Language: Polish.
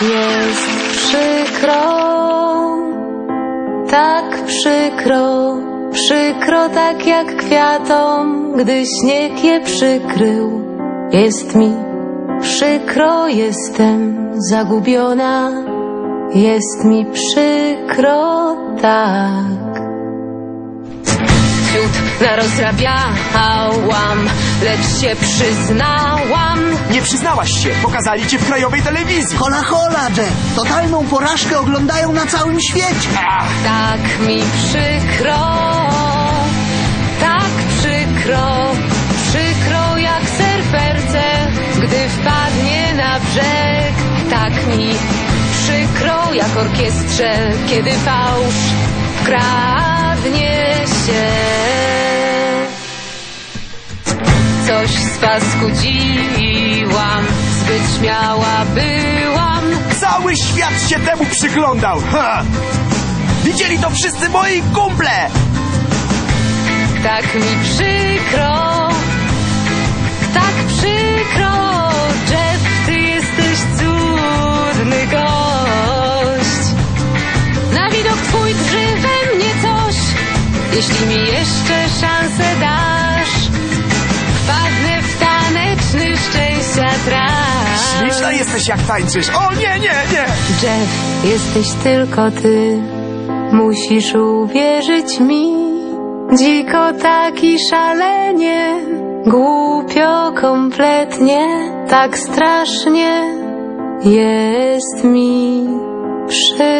Jest przykro, tak przykro, przykro tak jak kwiatom, gdy śnieg je przykrył. Jest mi przykro, jestem zagubiona, jest mi przykro, tak. Fiut narozrabiałam, lecz się przyznałam. Nie przyznałaś się, pokazali cię w krajowej telewizji. Hola, hola, Jeff. Totalną porażkę oglądają na całym świecie. Ach, Tak mi przykro, tak przykro, przykro jak serperce, gdy wpadnie na brzeg. Tak mi przykro jak orkiestrze, kiedy fałsz wkradnie się. Coś spaskudziłam, zbyt śmiała byłam. cały świat się temu przyglądał. Ha! Widzieli to wszyscy moi kumple. Tak mi przykro, tak przykro, Jeff, ty jesteś cudny gość. Na widok twój drży we mnie coś, jeśli mi jeszcze szansę dasz. Śliczna jesteś jak tańczysz. O nie, nie, nie. Jeff, jesteś tylko ty. Musisz uwierzyć mi. Dziko taki szalenie, głupio kompletnie, tak strasznie jest mi przykro.